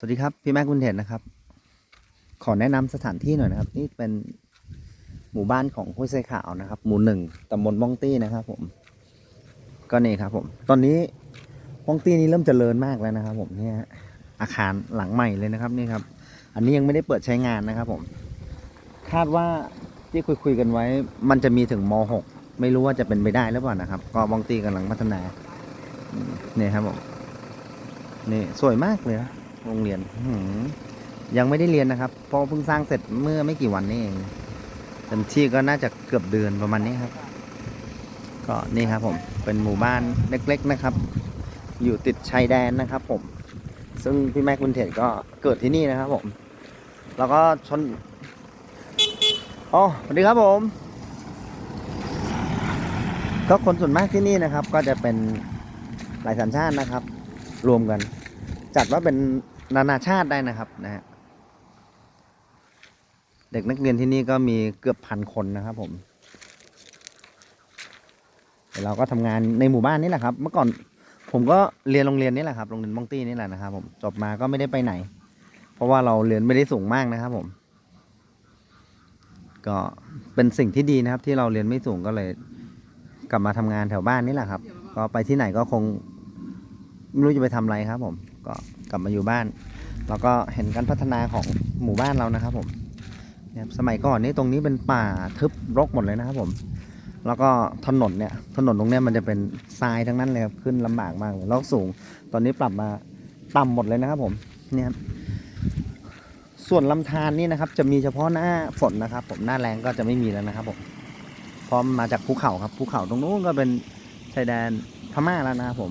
สวัสดีครับ พี่แม็กคุณเทนนะครับ ขอแนะนำสถานที่หน่อยนะครับ นี่เป็นหมู่บ้านของห้วยไซขาวนะครับ หมู่หนึ่งตำบลบ้องตี้นะครับ ผม ก็นี่ครับ ผม ตอนนี้บ้องตี้นี้เริ่มเจริญมากแล้วนะครับ ผมเนี่ยอาคารหลังใหม่เลยนะครับนี่ครับ อันนี้ยังไม่ได้เปิดใช้งานนะครับ ผม คาดว่าที่คุยคุยกันไว้ มันจะมีถึงม .6 ไม่รู้ว่าจะเป็นไปได้หรือเปล่านะครับ ก็บ้องตี้กำลังพัฒนาอืมนี่ยครับผมนี่สวยมากเลยนะ โรงเรียนยังไม่ได้เรียนนะครับ เพราะเพิ่งสร้างเสร็จเมื่อไม่กี่วันนี้เองเต็มที่ก็น่าจะเกือบเดือนประมาณนี้ครับ ก็นี่ครับผม เป็นหมู่บ้านเล็ก ๆนะครับ อยู่ติดชายแดนนะครับ ผม ซึ่งพี่แม่คุณเทนก็เกิดที่นี่นะครับผม แล้วก็ชนอ๋อสวัสดีครับผม ก็คนส่วนมากที่นี่นะครับ ก็จะเป็นหลายสัญชาตินะครับ รวมกัน จัดว่าเป็น นานาชาติได้นะครับนะฮะเด็กนักเรียนที่นี่ก็มีเกือบพันคนนะครับผมเราก็ทำงานในหมู่บ้านนี่แหละครับ เมื่อก่อนผมก็เรียนโรงเรียนนี่แหละครับโรงเรียนบ้องตี้นี่แหละนะครับ ผมจบมาก็ไม่ได้ไปไหน เพราะว่าเราเรียนไม่ได้สูงมากนะครับ ผม ก็เป็นสิ่งที่ดีนะครับ ที่เราเรียนไม่สูงก็เลย กลับมาทำงานแถวบ้านนี่แหละครับ ก็ไปที่ไหนก็คงไม่รู้จะไปทำอะไรครับ ผมก็ กลับมาอยู่บ้าน แล้วก็เห็นการพัฒนาของหมู่บ้านเรานะครับผมสมัยก่อนนี่ตรงนี้เป็นป่าทึบรกหมดเลยนะครับผม แล้วก็ถนนเนี่ยถนนตรงเนี้ยมันจะเป็นทรายทั้งนั้นเลยครับขึ้นลำบากมากเลยแล้วสูง ตอนนี้ปรับมาต่ำหมดเลยนะครับผมเนี่ยครับส่วนลำธารนี่นะครับ จะมีเฉพาะหน้าฝนนะครับ ผมหน้าแรงก็จะไม่มีแล้วนะครับผมเพราะมันมาจากภูเขาครับภูเขาตรงนู้นก็เป็นชายแดนพม่าแล้วนะครับผม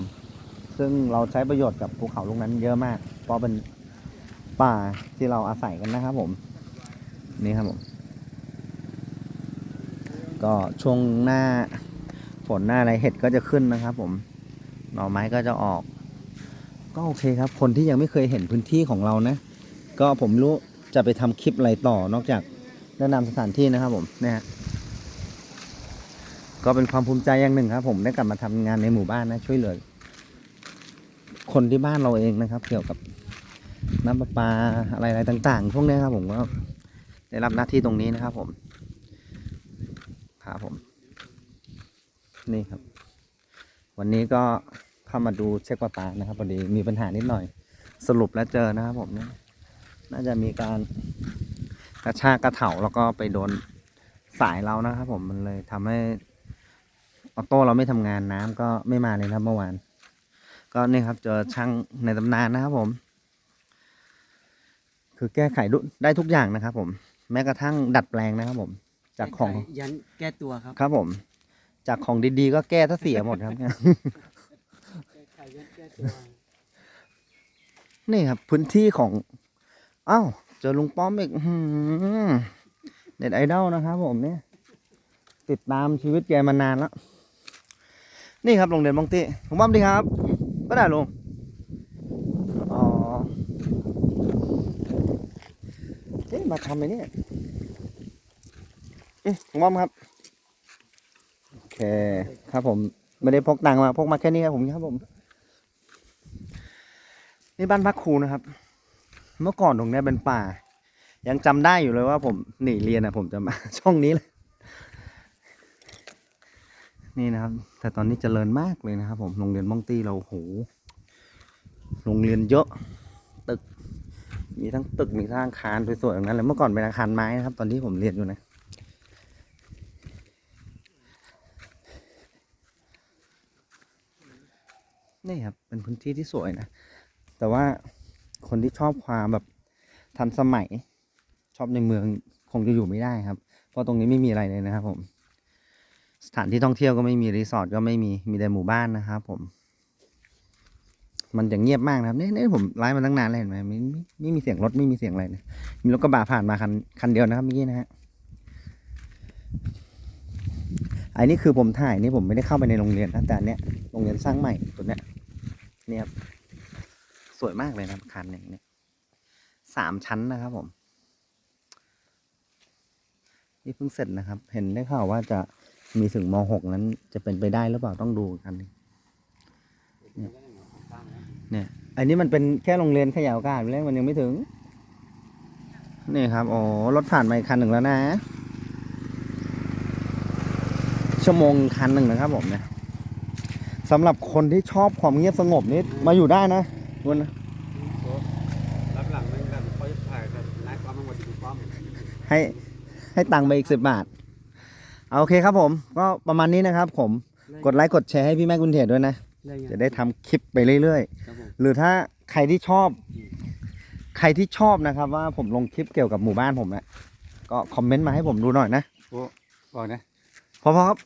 ซึ่งเราใช้ประโยชน์กับภูเขาลูกนั้นเยอะมาก เพราะเป็นป่าที่เราอาศัยกันนะครับผม นี่ครับผม ก็ช่วงหน้าฝนหน้าอะไรเห็ดก็จะขึ้นนะครับ ผม หน่อไม้ก็จะออก ก็โอเคครับ คนที่ยังไม่เคยเห็นพื้นที่ของเรานะ ก็ผมรู้จะไปทำคลิปอะไรต่อนอกจากแนะนำสถานที่นะครับผมเนี่ยฮะก็เป็นความภูมิใจอย่างหนึ่งครับ ผมได้กลับมาทำงานในหมู่บ้านนะช่วยเหลือ คนที่บ้านเราเองนะครับ เกี่ยวกับน้ำประปาอะไรอะไรต่าง ๆ พวกนี้ครับผมก็ได้รับหน้าที่ตรงนี้นะครับ ผมครับผมนี่ครับ วันนี้ก็เข้ามาดูเช็คประปานะครับพอดีมีปัญหานิดหน่อย สรุปแล้วเจอนะครับผมเนี่ยน่าจะมีการกระชากกระเถาแล้วก็ไปโดนสายเรานะครับผมมันเลยทำให้ออโต้เราไม่ทำงานน้ำก็ไม่มาเลยนะครับเมื่อวาน ก็นี่ครับเจอช่างในตำนานนะครับผม คือแก้ไขดุได้ทุกอย่างนะครับ ผม แม้กระทั่งดัดแปลงนะครับ ผม จากของแก้ไขยันแก้ตัวครับ ครับผม จากของดีๆ ก็แก้ถ้าเสียหมดครับแก้ไขยันแก้ตัวนี่ครับ พื้นที่ของอ้าวเจอลุงป้อมอีกอื้อหือเน็ตไอดอลนะครับ ผมเนี่ย ติดตามชีวิตแกมานานแล้ว นี่ครับโรงเรียนบางตีลุงป้อมดีครับ ก็ได้ลงอ๋อเอ๊ะมาทำไมเนี่ยอืมลุงป้อมครับ โอเค ครับผม ไม่ได้พกตังค์มา พกมาแค่นี้ครับผมครับผม นี่บ้านพักครูนะครับ เมื่อก่อนตรงนี้เป็นป่า ยังจำได้อยู่เลยว่าผมหนีเรียนนะผมจะมาช่องนี้เลย นี่นะครับ แต่ตอนนี้เจริญมากเลยนะครับ ผมโรงเรียนม่องตี้เราโหโรงเรียนเยอะ ตึก มีทั้งตึกมีทั้งอาคารสวยๆอย่างนั้นเลยเมื่อก่อนเป็นอาคารไม้นะครับ ตอนที่ผมเรียนอยู่นะนี่ครับเป็นพื้นที่ที่สวยนะ แต่ว่าคนที่ชอบความแบบทันสมัยชอบในเมืองคงจะอยู่ไม่ได้ครับ เพราะตรงนี้ไม่มีอะไรเลยนะครับผม สถานที่ท่องเที่ยวก็ไม่มีรีสอร์ทก็ไม่มีมีแต่หมู่บ้านนะครับผม มันจะเงียบมากนะครับนี่นี่ผมไลฟ์มาตั้งนานแล้วเห็นไหมไม่ไม่ไม่มีเสียงรถไม่มีเสียงอะไรเลยมีรถกระบะผ่านมาคันคันเดียวนะครับเมื่อกี้นะฮะอันนี้คือผมถ่ายนี่ผมไม่ได้เข้าไปในโรงเรียนนะแต่อันเนี้ยโรงเรียนสร้างใหม่ตัวเนี้ยเนี่ยครับสวยมากเลยนะครับอาคันหนึ่งเนี่ยสามชั้นนะครับผม นี่เพิ่งเสร็จนะครับ เห็นได้ข่าวว่าจะ มีถึงมหกนั้นจะเป็นไปได้หรือเปล่าต้องดูกัน เนี่ยออันนี้มันเป็นแค่โรงเรียนขยายโอกาสไปแล้วมันยังไม่ถึง นี่ครับโอ้รถผ่านมาอีกคันหนึ่งแล้วนะ ชั่วโมงคันหนึ่งนะครับผมเนี่ยสำหรับคนที่ชอบความเงียบสงบนี่มาอยู่ได้นะคุณรับหลังนั่งกันเขาจะถ่ายกันนายความมันหมดอยู่ป้อมให้ให้ตังค์ไปอีกสิบบาท เอาโอเคครับผม ก็ประมาณนี้นะครับ ผมกดไลค์กดแชร์ให้พี่แม่กุณเทศด้วยนะ จะได้ทำคลิปไปเรื่อยๆครับผมหรือถ้าใครที่ชอบอืมใครที่ชอบนะครับ ว่าผมลงคลิปเกี่ยวกับหมู่บ้านผมนะก็คอมเมนต์มาให้ผมดูหน่อยนะบอกนะพอๆครับ